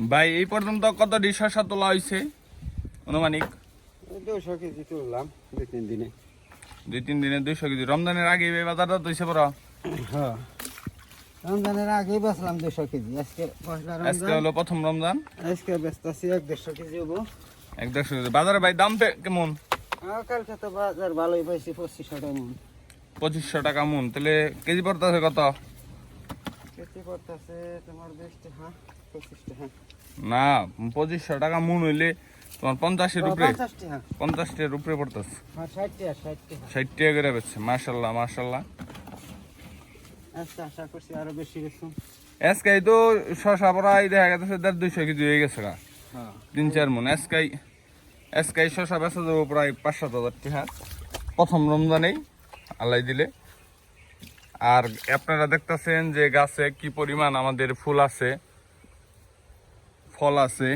ভাই এই পর্যন্ত কতটি শশা তোলা হয়েছে অনুমানিক? কেজি তুললাম দুই তিন দিনে। দুই তিন দিনে দুইশো কেজি। রমজানের আগে এই বাজারটা বড়। হ্যাঁ। রমজানের বেচলাম কেজি আজকে আজকে হলো প্রথম রমজান। আজকে ব্যস্ত আছি এক দেড়শো কেজি হব। এক দেড়শো কেজি। বাজারে ভাই দাম কেমন? আর কালকে তো বাজার ভালোই পাইছি পঁচিশশো টাকা মন। পঁচিশশো টাকা মন। তাহলে কেজি পড়তেছে কত কেজি পড়তেছে তোমার বিশ টাকা পঁচিশ টাকা না পঁচিশশো টাকা মন হইলে তোমার পঞ্চাশের উপরে পঞ্চাশটির উপরে পড়তেছে। ষাট টাকা করে বেচছে মার্শাল্লাহ মার্শাল্লাহ এসকাই তো শশা পড়াই দেখা গেছে দেড় দুইশো কেজি হয়ে গেছে গা। হ্যাঁ। তিন চার মন। এসকাই এসকাই শশা বেচা যাব প্রায় পাঁচ সাত হাজার টাকা প্রথম রমজানেই আল্লাহ দিলে। আর আপনারা দেখতেছেন যে গাছে কি পরিমাণ আমাদের ফুল আছে, ফল আছে।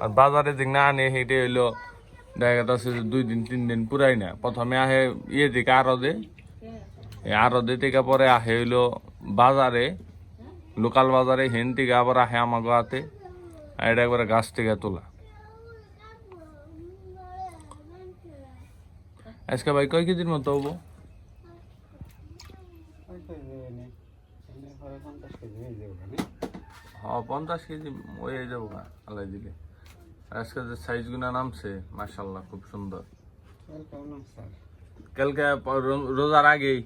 আর বাজারে যে না আনে সেটা হইল দেখা যাচ্ছে যে দুই দিন, তিন দিন পুরাই না। প্রথমে আহে ইয়ে থেকে আরও দে এই আরও দে থেকে পরে আহে হইল বাজারে, লোকাল বাজারে, হেন থেকে আবার আহে আমার গোয়াতে আর এটা একবারে গাছ থেকে তোলা। আজকে ভাই কয় কেজির মতো হব? পঞ্চাশ কেজি হয়ে যাবে না? পঞ্চাশ কেজি হয়ে যাব গা আল্লাহ দিলে। আজকে যে সাইজ গুনা নামছে মার্শাল্লাহ খুব সুন্দর. কালকে রোজার আগেই।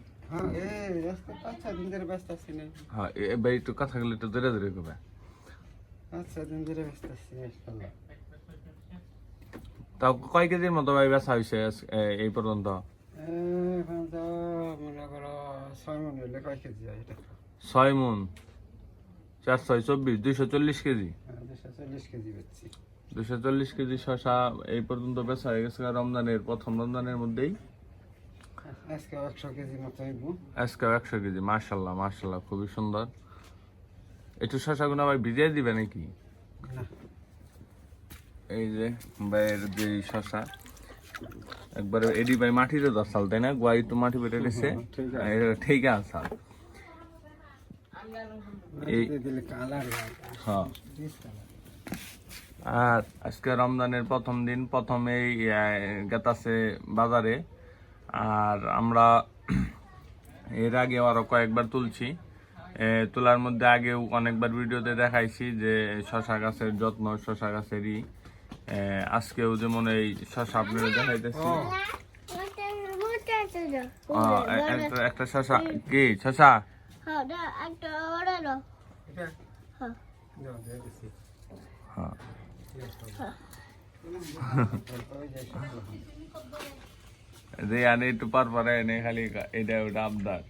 হ্যাঁ একটু কথা গেলে একটু ধরে ধরে কবে পাঁচ ছয় দিন ধরে ব্যস্ত আছি তাও কয় কেজির মতো ভাই বেচা হয়েছে এই পর্যন্ত? ছয় মন চার ছয় চব্বিশ দুইশো চল্লিশ কেজি। হ্যাঁ, দুশো চল্লিশ কেজি শশা এই পর্যন্ত বেচা হয়ে গেছে রমজানের প্রথম রমজানের মধ্যেই। আজকে একশো কেজি আজকে একশো কেজি মার্শাল্লাহ মার্শাল্লাহ খুবই সুন্দর। একটু শশাগুলো ভাই ভিজিয়ে দিবে নাকি? না। এই যে ভাইয়ের যে শশা একবারে এডি ভাই মাটিতে দশাল তাই না? গোয়া একটু মাটি বেটে দিছে ঠিক আছে। এই- হ্যাঁ। আর আজকে রমজানের প্রথম দিন প্রথমেই গেতাছে বাজারে। আর আমরা এর আগে আরও কয়েকবার তুলছি। তোলার মধ্যে আগেও অনেকবার ভিডিওতে দেখাইছি যে শশা গাছের যত্ন শশা গাছেরই। আজকেও যেমন এই শশা আপনারা দেখাইতেছি। একটা একটা শশা। কি? শশা? একটা ওরা দাও এটা? হ্যাঁ। দাও, দিয়ে দিছি। হ্যাঁ। ওই যে শুকনো। যে আনে একটু পার পারে এনে খালি এটা ওটা আবদার।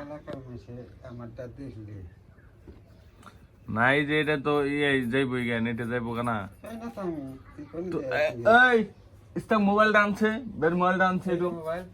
এলাকার দেখলে। নাই যে এটা তো ইয়ে যাইবো গে নেটে যাইবো কেনা এই ইস্তা মোবাইলটা আনছে বের মোবাইলটা আনছে একটু। মোবাইল?